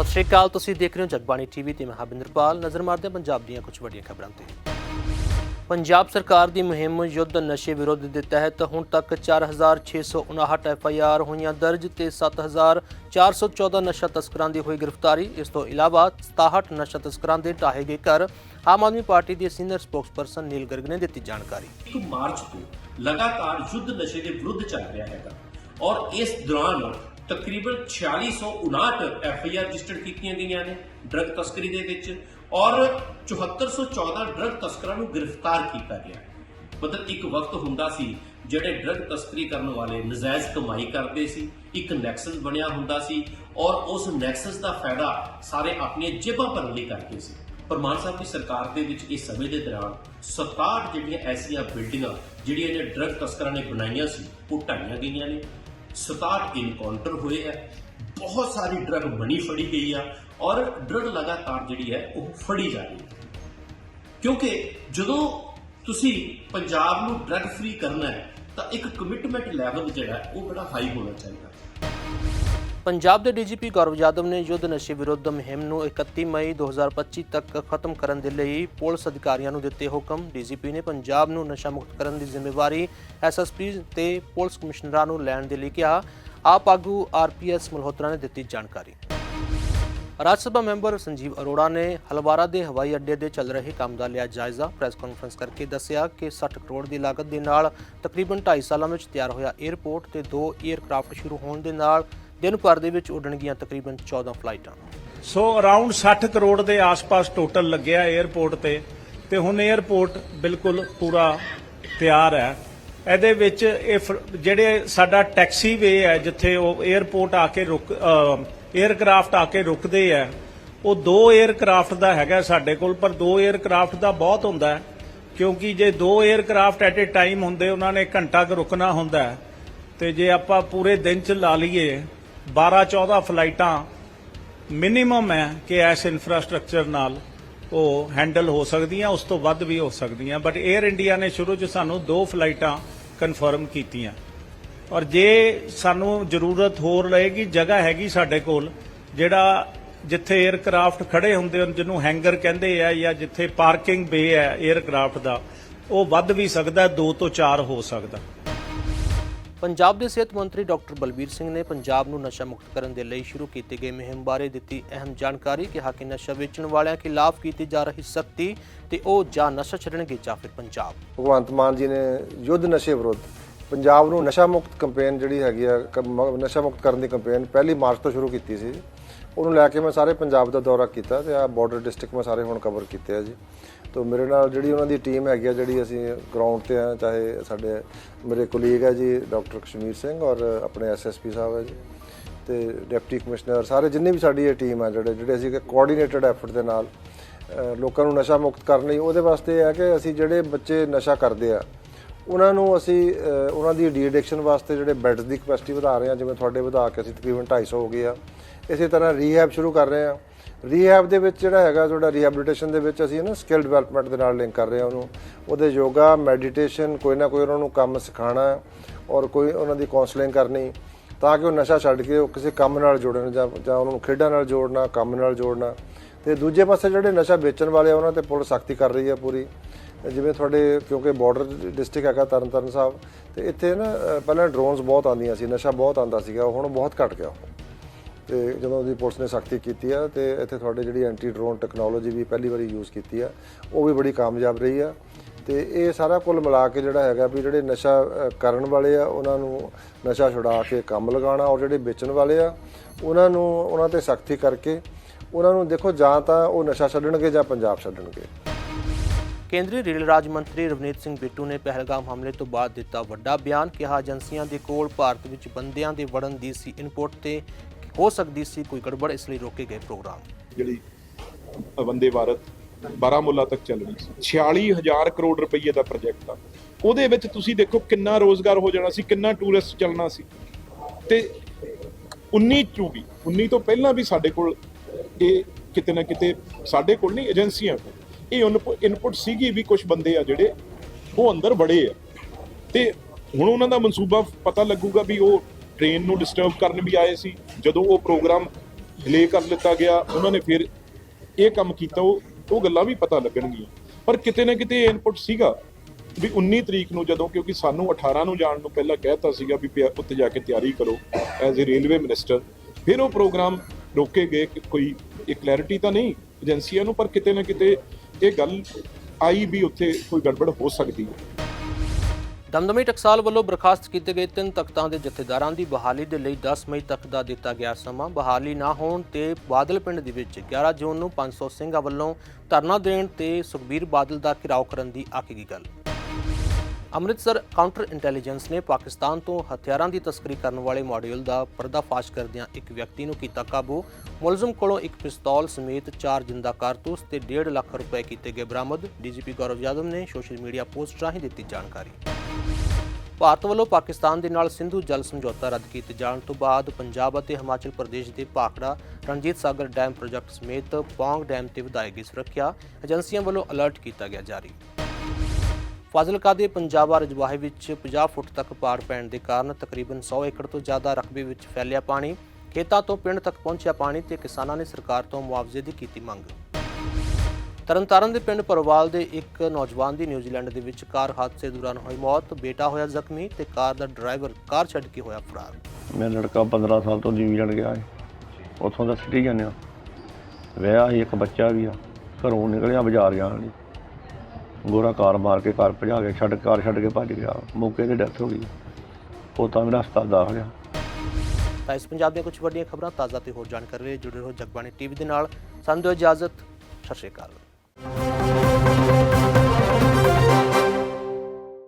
ਸਤਿ ਸ਼੍ਰੀ ਅਕਾਲ, ਤੁਸੀਂ ਦੇਖ ਰਹੇ ਹੋ ਜਗਬਾਣੀ ਟੀਵੀ ਤੇ ਮੈਂ ਹਬਿੰਦਰਪਾਲ ਨਜ਼ਰ ਮਾਰਦੇ ਹਾਂ ਪੰਜਾਬ ਦੀਆਂ ਕੁਝ ਵੱਡੀਆਂ ਖਬਰਾਂ ਤੇ। ਪੰਜਾਬ ਸਰਕਾਰ ਦੀ ਮੁਹਿੰਮ ਯੁੱਧ ਨਸ਼ੇ ਵਿਰੁੱਧ ਦੇ ਤਹਿਤ ਹੁਣ ਤੱਕ 4659 ਐਫਆਈਆਰ ਹੋਈਆਂ ਦਰਜ ਤੇ 7414 ਨਸ਼ਾ ਤਸਕਰਾਂ ਦੀ ਹੋਈ ਗ੍ਰਿਫਤਾਰੀ। ਇਸ ਤੋਂ ਇਲਾਵਾ 67 ਨਸ਼ਾ ਤਸਕਰਾਂ ਦੇ ਢਾਹੇ ਗਏ ਘਰ। ਆਮ ਆਦਮੀ ਪਾਰਟੀ ਦੇ ਸੀਨੀਅਰ ਸਪੋਕਸਪਰਸਨ ਨੀਲ ਗਰਗ ਨੇ ਦਿੱਤੀ ਜਾਣਕਾਰੀ। ਇੱਕ ਮਾਰਚ ਤੋਂ ਲਗਾਤਾਰ ਯੁੱਧ ਨਸ਼ੇ ਦੇ ਵਿਰੁੱਧ ਚੱਲ ਰਿਹਾ ਹੈਗਾ ਔਰ ਇਸ ਦੌਰਾਨ ਤਕਰੀਬਨ 4659 ਐਫਆਈਆਰ ਰਜਿਸਟਰਡ ਕੀਤੀਆਂ ਗਈਆਂ ਨੇ ਡਰੱਗ ਤਸਕਰੀ ਦੇ ਵਿੱਚ ਔਰ 7414 ਡਰੱਗ ਤਸਕਰਾਂ ਨੂੰ ਗ੍ਰਿਫਤਾਰ ਕੀਤਾ ਗਿਆ ਮਤਲਬ ਇੱਕ ਵਕਤ ਹੁੰਦਾ ਸੀ ਜਿਹੜੇ ਡਰੱਗ ਤਸਕਰੀ ਕਰਨ ਵਾਲੇ ਨਜਾਇਜ਼ ਕਮਾਈ ਕਰਦੇ ਸੀ, ਇੱਕ ਨੈਕਸਸ ਬਣਿਆ ਹੁੰਦਾ ਸੀ ਔਰ ਉਸ ਨੈਕਸਸ ਦਾ ਫਾਇਦਾ ਸਾਰੇ ਆਪਣੀਆਂ ਜੇਬਾਂ ਭਰਨ ਲਈ ਕਰਦੇ ਸੀ। ਪਰ ਮਾਨ ਸਾਹਿਬ ਦੀ ਸਰਕਾਰ ਦੇ ਵਿੱਚ ਇਸ ਸਮੇਂ ਦੇ ਦੌਰਾਨ 67 ਜਿਹੜੀਆਂ ਐਸੀਆਂ ਬਿਲਡਿੰਗਾਂ, ਜਿਹੜੀਆਂ ਇਹਨੇ ਡਰੱਗ ਤਸਕਰਾਂ ਨੇ ਬਣਾਈਆਂ ਸੀ, ਉਹ ਢਾਈਆਂ ਗਈਆਂ ਨੇ। 67 ਇਨਕਾਊਂਟਰ ਹੋਏ ਹੈ ਬਹੁਤ ਸਾਰੀ ਡਰੱਗ ਬਣੀ, ਫੜੀ ਗਈ ਆ ਔਰ ਡਰੱਗ ਲਗਾਤਾਰ ਜਿਹੜੀ ਹੈ ਉਹ ਫੜੀ ਜਾ ਰਹੀ ਹੈ। ਕਿਉਂਕਿ ਜਦੋਂ ਤੁਸੀਂ ਪੰਜਾਬ ਨੂੰ ਡਰੱਗ ਫ੍ਰੀ ਕਰਨਾ ਹੈ, ਤਾਂ ਇੱਕ ਕਮਿਟਮੈਂਟ ਲੈਵਲ ਜਿਹੜਾ ਉਹ ਬੜਾ ਹਾਈ ਹੋਣਾ ਚਾਹੀਦਾ। ਪੰਜਾਬ ਦੇ ਡੀਜੀਪੀ ਗੌਰਵ ਯਾਦਵ ਨੇ ਯੁੱਧ ਨਸ਼ੇ ਵਿਰੁੱਧ ਮੁਹਿੰਮ ਨੂੰ 31 ਮਈ 2025 ਤੱਕ ਖਤਮ ਕਰਨ ਦੇ ਲਈ ਪੁਲਿਸ ਅਧਿਕਾਰੀਆਂ ਨੂੰ ਦਿੱਤੇ ਹੁਕਮ। ਡੀਜੀਪੀ ਨੇ ਪੰਜਾਬ ਨੂੰ ਨਸ਼ਾ ਮੁਕਤ ਕਰਨ ਦੀ ਜ਼ਿੰਮੇਵਾਰੀ ਐਸਐਸਪੀ ਤੇ ਪੁਲਿਸ ਕਮਿਸ਼ਨਰਾਂ ਨੂੰ ਲੈਣ ਦੇ ਲਈ ਕਿਹਾ। ਆਪ ਆਗੂ ਆਰਪੀਐਸ ਮਲਹੋਤਰਾ ਨੇ ਦਿੱਤੀ ਜਾਣਕਾਰੀ। ਰਾਜ ਸਭਾ ਮੈਂਬਰ ਸੰਜੀਵ ਅਰੋੜਾ ਨੇ ਹਲਵਾਰਾ ਦੇ ਹਵਾਈ ਅੱਡੇ ਦੇ ਚੱਲ ਰਹੇ ਕੰਮ ਦਾ ਲਿਆ ਜਾਇਜ਼ਾ। ਪ੍ਰੈਸ ਕਾਨਫਰੰਸ ਕਰਕੇ ਦੱਸਿਆ ਕਿ 60 ਕਰੋੜ ਦੀ ਲਾਗਤ ਦੇ ਨਾਲ ਤਕਰੀਬਨ 2.5 ਸਾਲਾਂ ਵਿੱਚ ਤਿਆਰ ਹੋਇਆ 에ਅਰਪੋਰਟ ਤੇ ਦੋ 에ਅਰਕ੍ਰਾਫਟ ਸ਼ੁਰੂ ਹੋਣ ਦੇ ਨਾਲ ਦਿਨ ਭਰ ਦੇ ਵਿੱਚ ਉੱਡਣਗੀਆਂ ਤਕਰੀਬਨ 14 ਫਲਾਈਟਾਂ। ਸੋ ਅਰਾਊਂਡ 60 ਕਰੋੜ ਦੇ ਆਸ-ਪਾਸ ਟੋਟਲ ਲੱਗਿਆ 에ਅਰਪੋਰਟ ਤੇ ਤੇ ਹੁਣ 에ਅਰਪੋਰਟ ਬਿਲਕੁਲ ਪੂਰਾ ਤਿਆਰ ਹੈ। ਇਹਦੇ ਵਿੱਚ ਇਹ ਜਿਹੜੇ ਸਾਡਾ ਟੈਕਸੀ ਵੇ ਹੈ, ਜਿੱਥੇ ਉਹ 에ਅਰਪੋਰਟ ਆ ਕੇ ਰੁਕ 에ਅਰਕ੍ਰਾਫਟ ਆ ਕੇ ਰੁਕਦੇ ਆ ਉਹ ਦੋ 에ਅਰਕ੍ਰਾਫਟ ਦਾ ਹੈਗਾ ਸਾਡੇ ਕੋਲ, ਪਰ ਦੋ 에ਅਰਕ੍ਰਾਫਟ ਦਾ ਬਹੁਤ ਹੁੰਦਾ ਕਿਉਂਕਿ ਜੇ ਦੋ 에ਅਰਕ੍ਰਾਫਟ ਐਟ ਏ ਟਾਈਮ ਹੁੰਦੇ, ਉਹਨਾਂ ਨੇ ਘੰਟਾ ਕੁ ਰੁਕਣਾ ਹੁੰਦਾ ਤੇ ਜੇ ਆਪਾਂ ਪੂਰੇ ਦਿਨ ਚ ਲਾ ਲਈਏ 12 14 ਫਲਾਈਟਾਂ ਮਿਨੀਮਮ ਹੈ ਕਿ ਐਸ ਇਨਫਰਾਸਟ੍ਰਕਚਰ ਨਾਲ ਉਹ ਹੈਂਡਲ ਹੋ ਸਕਦੀਆਂ, ਉਸ ਤੋਂ ਵੱਧ ਵੀ ਹੋ ਸਕਦੀਆਂ। ਬਟ 에ਅਰ ਇੰਡੀਆ ਨੇ ਸ਼ੁਰੂ 'ਚ ਸਾਨੂੰ ਦੋ ਫਲਾਈਟਾਂ ਕਨਫਰਮ ਕੀਤੀਆਂ। ਔਰ ਜੇ ਸਾਨੂੰ ਜ਼ਰੂਰਤ ਹੋਰ ਰਹੇਗੀ, ਜਗ੍ਹਾ ਹੈਗੀ ਸਾਡੇ ਕੋਲ, ਜਿਹੜਾ ਜਿੱਥੇ 에ਅਰਕ੍ਰਾਫਟ ਖੜੇ ਹੁੰਦੇ ਹਨ, ਜਿਹਨੂੰ ਹੈਂਗਰ ਕਹਿੰਦੇ ਆ, ਜਾਂ ਜਿੱਥੇ ਪਾਰਕਿੰਗ ਬੇ ਹੈ 에ਅਰਕ੍ਰਾਫਟ ਦਾ, ਉਹ ਵੱਧ ਵੀ ਸਕਦਾ, ਦੋ ਤੋਂ ਚਾਰ ਹੋ ਸਕਦਾ। ਪੰਜਾਬ ਦੇ ਸਿਹਤ ਮੰਤਰੀ ਡਾਕਟਰ ਬਲਬੀਰ ਸਿੰਘ ਨੇ ਪੰਜਾਬ ਨੂੰ ਨਸ਼ਾ ਮੁਕਤ ਕਰਨ ਦੇ ਲਈ ਸ਼ੁਰੂ ਕੀਤੀ ਗਈ ਮੁਹਿੰਮ ਬਾਰੇ ਦਿੱਤੀ ਅਹਿਮ ਜਾਣਕਾਰੀ, ਕਿਹਾ ਕਿ ਨਸ਼ਾ ਵੇਚਣ ਵਾਲਿਆਂ ਖਿਲਾਫ ਕੀਤੀ ਜਾ ਰਹੀ ਸਖਤੀ ਤੇ ਉਹ ਜਾਂ ਨਸ਼ਾ ਛੱਡਣਗੇ ਜਾਂ ਫਿਰ ਪੰਜਾਬ। ਭਗਵੰਤ ਮਾਨ ਜੀ ਨੇ ਯੁੱਧ ਨਸ਼ੇ ਵਿਰੁੱਧ ਪੰਜਾਬ ਨੂੰ ਨਸ਼ਾ ਮੁਕਤ ਕੈਂਪੇਨ ਜਿਹੜੀ ਹੈਗੀ ਆ, ਕ- ਮ- ਨਸ਼ਾ ਮੁਕਤ ਕਰਨ ਦੀ ਕੈਂਪੇਨ ਪਹਿਲੀ ਮਾਰਚ ਤੋਂ ਸ਼ੁਰੂ ਕੀਤੀ ਸੀ। ਉਹਨੂੰ ਲੈ ਕੇ ਮੈਂ ਸਾਰੇ ਪੰਜਾਬ ਦਾ ਦੌਰਾ ਕੀਤਾ ਤੇ ਆ ਬਾਰਡਰ ਡਿਸਟ੍ਰਿਕਟ ਮੈਂ ਸਾਰੇ ਹੁਣ ਕਵਰ ਕੀਤੇ ਆ ਜੀ। ਤੋਂ ਮੇਰੇ ਨਾਲ ਜਿਹੜੀ ਉਹਨਾਂ ਦੀ ਟੀਮ ਹੈਗੀ ਆ, ਜਿਹੜੀ ਅਸੀਂ ਗਰਾਊਂਡ ਤੇ ਆ, ਚਾਹੇ ਸਾਡੇ ਮੇਰੇ ਕੋਲੀਗ ਹੈ ਜੀ ਡਾਕਟਰ ਕਸ਼ਮੀਰ ਸਿੰਘ ਔਰ ਆਪਣੇ ਐਸਐਸਪੀ ਸਾਹਿਬ ਹੈ ਜੀ ਤੇ ਡਿਪਟੀ ਕਮਿਸ਼ਨਰ ਸਾਰੇ ਜਿੰਨੀ ਵੀ ਸਾਡੀ ਇਹ ਟੀਮ ਆ, ਜਿਹੜੇ ਜਿਹੜੇ ਅਸੀਂ ਕੋਆਰਡੀਨੇਟਡ ਐਫਰਟ ਦੇ ਨਾਲ ਲੋਕਾਂ ਨੂੰ ਨਸ਼ਾ ਮੁਕਤ ਕਰਨ ਲਈ, ਉਹਦੇ ਵਾਸਤੇ ਇਹ ਹੈ ਕਿ ਅਸੀਂ ਜਿਹੜੇ ਬੱਚੇ ਨਸ਼ਾ ਕਰਦੇ ਆ ਉਹਨਾਂ ਨੂੰ ਅਸੀਂ ਉਹਨਾਂ ਦੀ ਡੀਐਡਿਕਸ਼ਨ ਵਾਸਤੇ ਜਿਹੜੇ ਬੈੱਡਸ ਦੀ ਕਪੈਸਿਟੀ ਵਧਾ ਰਹੇ ਹਾਂ, ਜਿਵੇਂ ਤੁਹਾਡੇ ਵਧਾ ਕੇ ਅਸੀਂ ਤਕਰੀਬਨ 250 ਹੋ ਗਏ ਆ। ਇਸੇ ਤਰ੍ਹਾਂ ਰੀਹੈਬ ਸ਼ੁਰੂ ਕਰ ਰਹੇ ਹਾਂ। ਰੀਹੈਬ ਦੇ ਵਿੱਚ ਜਿਹੜਾ ਹੈਗਾ, ਤੁਹਾਡਾ ਰੀਹੈਬਿਲਿਟੇਸ਼ਨ ਦੇ ਵਿੱਚ ਅਸੀਂ ਨਾ ਸਕਿੱਲ ਡਿਵੈਲਪਮੈਂਟ ਦੇ ਨਾਲ ਲਿੰਕ ਕਰ ਰਹੇ ਹਾਂ ਉਹਨੂੰ। ਉਹਦੇ ਯੋਗਾ ਮੈਡੀਟੇਸ਼ਨ ਕੋਈ ਨਾ ਕੋਈ ਉਹਨਾਂ ਨੂੰ ਕੰਮ ਸਿਖਾਉਣਾ ਔਰ ਕੋਈ ਉਹਨਾਂ ਦੀ ਕਾਉਂਸਲਿੰਗ ਕਰਨੀ, ਤਾਂ ਕਿ ਉਹ ਨਸ਼ਾ ਛੱਡ ਕੇ ਉਹ ਕਿਸੇ ਕੰਮ ਨਾਲ ਜੁੜਨ ਜਾਂ ਜਾਂ ਉਹਨਾਂ ਨੂੰ ਖੇਡਾਂ ਨਾਲ ਜੋੜਨਾ, ਕੰਮ ਨਾਲ ਜੋੜਨਾ। ਤੇ ਦੂਜੇ ਪਾਸੇ ਜਿਹੜੇ ਨਸ਼ਾ ਵੇਚਣ ਵਾਲੇ ਆ, ਉਹਨਾਂ ਤੇ ਪੁਲਿਸ ਸਖਤੀ ਕਰ ਰਹੀ ਹੈ ਪੂਰੀ। ਜਿਵੇਂ ਤੁਹਾਡੇ, ਕਿਉਂਕਿ ਬਾਰਡਰ ਡਿਸਟ੍ਰਿਕਟ ਹੈਗਾ ਤਰਨਤਾਰਨ ਸਾਹਿਬ, ਤੇ ਇੱਥੇ ਨਾ ਪਹਿਲਾਂ ਡਰੋਨਸ ਬਹੁਤ ਆਉਂਦੀਆਂ ਸੀ, ਨਸ਼ਾ ਬਹੁਤ ਆਉਂਦਾ ਸੀਗਾ, ਹੁਣ ਬਹੁਤ ਘਟ ਗਿਆ ਉਹ। ਤੇ ਜਦੋਂ ਦੀ ਪੁਲਿਸ ਨੇ ਸਖਤੀ ਕੀਤੀ ਆ, ਤੇ ਇੱਥੇ ਤੁਹਾਡੇ ਜਿਹੜੀ ਐਂਟੀ ਡਰੋਨ ਟੈਕਨੋਲੋਜੀ ਵੀ ਪਹਿਲੀ ਵਾਰੀ ਯੂਜ਼ ਕੀਤੀ ਆ, ਉਹ ਵੀ ਬੜੀ ਕਾਮਯਾਬ ਰਹੀ ਆ ਤੇ ਇਹ ਸਾਰਾ ਕੁੱਲ ਮਿਲਾ ਕੇ ਜਿਹੜਾ ਹੈਗਾ ਵੀ ਜਿਹੜੇ ਨਸ਼ਾ ਕਰਨ ਵਾਲੇ ਆ, ਉਹਨਾਂ ਨੂੰ ਨਸ਼ਾ ਛੁਡਾ ਕੇ ਕੰਮ ਲਗਾਉਣਾ, ਔਰ ਜਿਹੜੇ ਵੇਚਣ ਵਾਲੇ ਆ, ਉਹਨਾਂ ਨੂੰ, ਉਹਨਾਂ ਤੇ ਸਖਤੀ ਕਰਕੇ, ਉਹਨਾਂ ਨੂੰ ਦੇਖੋ ਜਾਂ ਤਾਂ ਉਹ ਨਸ਼ਾ ਛੱਡਣਗੇ ਜਾਂ ਪੰਜਾਬ ਛੱਡਣਗੇ ਕੇਂਦਰੀ ਰੇਲ ਰਾਜ ਮੰਤਰੀ ਰਵਨੀਤ ਸਿੰਘ ਬਿੱਟੂ ਨੇ ਪਹਿਲਗਾਮ ਹਮਲੇ ਤੋਂ ਬਾਅਦ ਦਿੱਤਾ ਵੱਡਾ ਬਿਆਨ, ਕਿਹਾ ਏਜੰਸੀਆਂ ਦੇ ਕੋਲ ਭਾਰਤ ਵਿੱਚ ਬੰਦਿਆਂ ਦੇ ਵੜਨ ਦੀ ਸੀ ਇਨਪੁਟ ਤੇ ਹੋ ਸਕਦੀ ਸੀ ਕੋਈ ਗੜਬੜ, ਇਸ ਲਈ ਰੋਕੇ ਗਏ ਪ੍ਰੋਗਰਾਮ। ਜਿਹੜੀ ਵੰਦੇ ਭਾਰਤ ਬਾਰਾਮੂਲਾ ਤੱਕ ਚੱਲਣੀ ਸੀ 46000 ਕਰੋੜ ਰੁਪਏ ਦਾ ਪ੍ਰੋਜੈਕਟ ਆ। ਉਹਦੇ ਵਿੱਚ ਤੁਸੀਂ ਦੇਖੋ ਕਿੰਨਾ ਰੋਜ਼ਗਾਰ ਹੋ ਜਾਣਾ ਸੀ, ਕਿੰਨਾ ਟੂਰਿਸਟ ਚੱਲਣਾ ਸੀ। ਤੇ 19 ਚੋਂ ਵੀ 19 ਤੋਂ ਪਹਿਲਾਂ ਵੀ ਸਾਡੇ ਕੋਲ ਇਹ ਕਿਤੇ ਨਾ ਕਿਤੇ ਸਾਡੇ ਕੋਲ ਨਹੀਂ, ਏਜੰਸੀਆਂ ਕੋਲ। ਇਹ ਇਨਪੁਟ ਸੀਗੀ ਵੀ ਕੁਝ ਬੰਦੇ ਆ ਜਿਹੜੇ ਉਹ ਅੰਦਰ ਬੜੇ ਆ। ਤੇ ਹੁਣ ਉਹਨਾਂ ਦਾ ਮਨਸੂਬਾ ਪਤਾ ਲੱਗੂਗਾ ਵੀ ਉਹ ਟ੍ਰੇਨ ਨੂੰ ਡਿਸਟਰਬ ਕਰਨ ਵੀ ਆਏ ਸੀ। ਜਦੋਂ ਉਹ ਪ੍ਰੋਗਰਾਮ ਡਿਲੇ ਕਰ ਲਿੱਤਾ ਗਿਆ, ਉਹਨਾਂ ਨੇ ਫਿਰ ਇਹ ਕੰਮ ਕੀਤਾ, ਉਹ ਉਹ ਗੱਲਾਂ ਵੀ ਪਤਾ ਲੱਗਣਗੀਆਂ। ਪਰ ਕਿਤੇ ਨਾ ਕਿਤੇ ਇਨਪੁਟ ਸੀਗਾ ਵੀ 19 ਤਰੀਕ ਨੂੰ ਜਦੋਂ, ਕਿਉਂਕਿ ਸਾਨੂੰ 18 ਨੂੰ ਜਾਣ ਨੂੰ ਪਹਿਲਾਂ ਕਹਿਤਾ ਸੀਗਾ ਵੀ ਪਿਆ- ਉੱਥੇ ਜਾ ਕੇ ਤਿਆਰੀ ਕਰੋ ਐਜ਼ ਅ ਰੇਲਵੇ ਮਿਨਿਸਟਰ। ਫਿਰ ਉਹ ਪ੍ਰੋਗਰਾਮ ਰੋਕੇ ਗਏ, ਕਿ ਕੋਈ ਇਹ ਕਲੈਰਿਟੀ ਤਾਂ ਨਹੀਂ ਏਜੰਸੀਆਂ ਨੂੰ, ਪਰ ਕਿਤੇ ਨਾ ਕਿਤੇ ਇਹ ਗੱਲ ਆਈ ਵੀ ਉੱਥੇ ਕੋਈ ਗੜਬੜ ਹੋ ਸਕਦੀ ਹੈ। ਦਮਦਮੀ ਟਕਸਾਲ ਵੱਲੋਂ ਬਰਖਾਸਤ ਕੀਤੇ ਗਏ ਤਿੰਨ ਤਖਤਾਂ ਦੇ ਜਥੇਦਾਰਾਂ ਦੀ ਬਹਾਲੀ ਦੇ ਲਈ 10 ਮਈ ਤੱਕ ਦਾ ਦਿੱਤਾ ਗਿਆ ਸਮਾਂ। ਬਹਾਲੀ ਨਾ ਹੋਣ ਤੇ ਬਾਦਲ ਪਿੰਡ ਦੇ ਵਿੱਚ 11 ਜੂਨ ਨੂੰ 500 ਸਿੰਘਾਂ ਵੱਲੋਂ ਧਰਨਾ ਦੇਣ ਤੇ ਸੁਖਬੀਰ ਬਾਦਲ ਦਾ ਘਿਰਾਓ ਕਰਨ ਦੀ ਆਖੀ ਗਈ ਗੱਲ। ਅੰਮ੍ਰਿਤਸਰ ਕਾਊਂਟਰ ਇੰਟੈਲੀਜੈਂਸ ਨੇ ਪਾਕਿਸਤਾਨ ਤੋਂ ਹਥਿਆਰਾਂ ਦੀ ਤਸਕਰੀ ਕਰਨ ਵਾਲੇ ਮਾਡਿਊਲ ਦਾ ਪਰਦਾਫਾਸ਼ ਕਰਦਿਆਂ ਇੱਕ ਵਿਅਕਤੀ ਨੂੰ ਕੀਤਾ ਕਾਬੂ। ਮੁਲਜ਼ਮ ਕੋਲੋਂ ਇੱਕ ਪਿਸਤੌਲ ਸਮੇਤ ਚਾਰ ਜਿੰਦਾ ਕਾਰਤੂਸ ਤੇ 1.5 ਲੱਖ ਰੁਪਏ ਕੀਤੇ ਗਏ ਬਰਾਮਦ। ਡੀਜੀਪੀ ਗੌਰਵ ਯਾਦਵ ਨੇ ਸੋਸ਼ਲ ਮੀਡੀਆ ਪੋਸਟ ਰਾਹੀਂ ਦਿੱਤੀ ਜਾਣਕਾਰੀ। ਭਾਰਤ ਵੱਲੋਂ ਪਾਕਿਸਤਾਨ ਦੇ ਨਾਲ ਸਿੰਧੂ ਜਲ ਸਮਝੌਤਾ ਰੱਦ ਕੀਤੇ ਜਾਣ ਤੋਂ ਬਾਅਦ ਪੰਜਾਬ ਅਤੇ ਹਿਮਾਚਲ ਪ੍ਰਦੇਸ਼ ਦੇ ਭਾਖੜਾ, ਰਣਜੀਤ ਸਾਗਰ ਡੈਮ ਪ੍ਰੋਜੈਕਟ ਸਮੇਤ ਪੌਂਗ ਡੈਮ ਤੇ ਵਧਾਈ ਗਈ ਸੁਰੱਖਿਆ ਏਜੰਸੀਆਂ ਵੱਲੋਂ ਅਲਰਟ ਕੀਤਾ ਗਿਆ ਜਾਰੀ। ਫਾਜ਼ਿਲਕਾ ਦੇ ਪੰਜਾਬਾ ਰਜਵਾਹੇ ਵਿੱਚ 50 ਫੁੱਟ ਤੱਕ ਪਾੜ ਪੈਣ ਦੇ ਕਾਰਨ ਤਕਰੀਬਨ 100 ਏਕੜ ਤੋਂ ਜ਼ਿਆਦਾ ਰਕਬੇ ਵਿੱਚ ਫੈਲਿਆ ਪਾਣੀ। ਖੇਤਾਂ ਤੋਂ ਪਿੰਡ ਤੱਕ ਪਹੁੰਚਿਆ ਪਾਣੀ ਤੇ ਕਿਸਾਨਾਂ ਨੇ ਸਰਕਾਰ ਤੋਂ ਮੁਆਵਜ਼ੇ ਦੀ ਕੀਤੀ ਮੰਗ। ਤਰਨਤਾਰਨ ਦੇ ਪਿੰਡ ਪਰਵਾਲ ਦੇ ਇੱਕ ਨੌਜਵਾਨ ਦੀ ਨਿਊਜ਼ੀਲੈਂਡ ਦੇ ਵਿੱਚ ਕਾਰ ਹਾਦਸੇ ਦੌਰਾਨ ਹੋਈ ਮੌਤ। ਬੇਟਾ ਹੋਇਆ ਜ਼ਖਮੀ ਤੇ ਕਾਰ ਦਾ ਡਰਾਈਵਰ ਕਾਰ ਛੱਡ ਕੇ ਹੋਇਆ ਫਰਾਰ। ਮੇਰਾ ਲੜਕਾ 15 ਸਾਲ ਤੋਂ ਨਿਊਜ਼ੀਲੈਂਡ ਗਿਆ ਹੈ ਉੱਥੋਂ ਦਾ ਸਿਟੀਜ਼ਨ ਆ। ਵਿਆਹ ਸੀ, ਇੱਕ ਬੱਚਾ ਵੀ ਆ। ਘਰੋਂ ਨਿਕਲਿਆ ਬਾਜ਼ਾਰ ਜਾਣ ਲਈ। ਗੋਰਾ ਕਾਰ ਮਾਰ ਕੇ ਕਾਰ ਭਜਾ ਕੇ ਛੱਡ, ਕਾਰ ਛੱਡ ਕੇ ਭੱਜ ਗਿਆ। ਮੌਕੇ ਤੇ ਡੈਥ ਹੋ ਗਈ। ਉਹ ਤਾਂ ਮੇਰਾ ਹਸਪਤਾਲ ਦਾਖਲ ਆ। ਤਾਂ ਇਸ ਪੰਜਾਬ ਦੀਆਂ ਕੁਝ ਵੱਡੀਆਂ ਖਬਰਾਂ ਤਾਜ਼ਾ ਤੇ ਹੋਰ ਜਾਣਕਾਰੀ ਲਈ ਜੁੜੇ ਰਹੋ ਜਗਬਾਣੀ ਟੀਵੀ ਦੇ ਨਾਲ। ਸਾਨੂੰ ਦਿਓ ਇਜਾਜ਼ਤ। ਸਤਿ ਸ਼੍ਰੀ ਅਕਾਲ।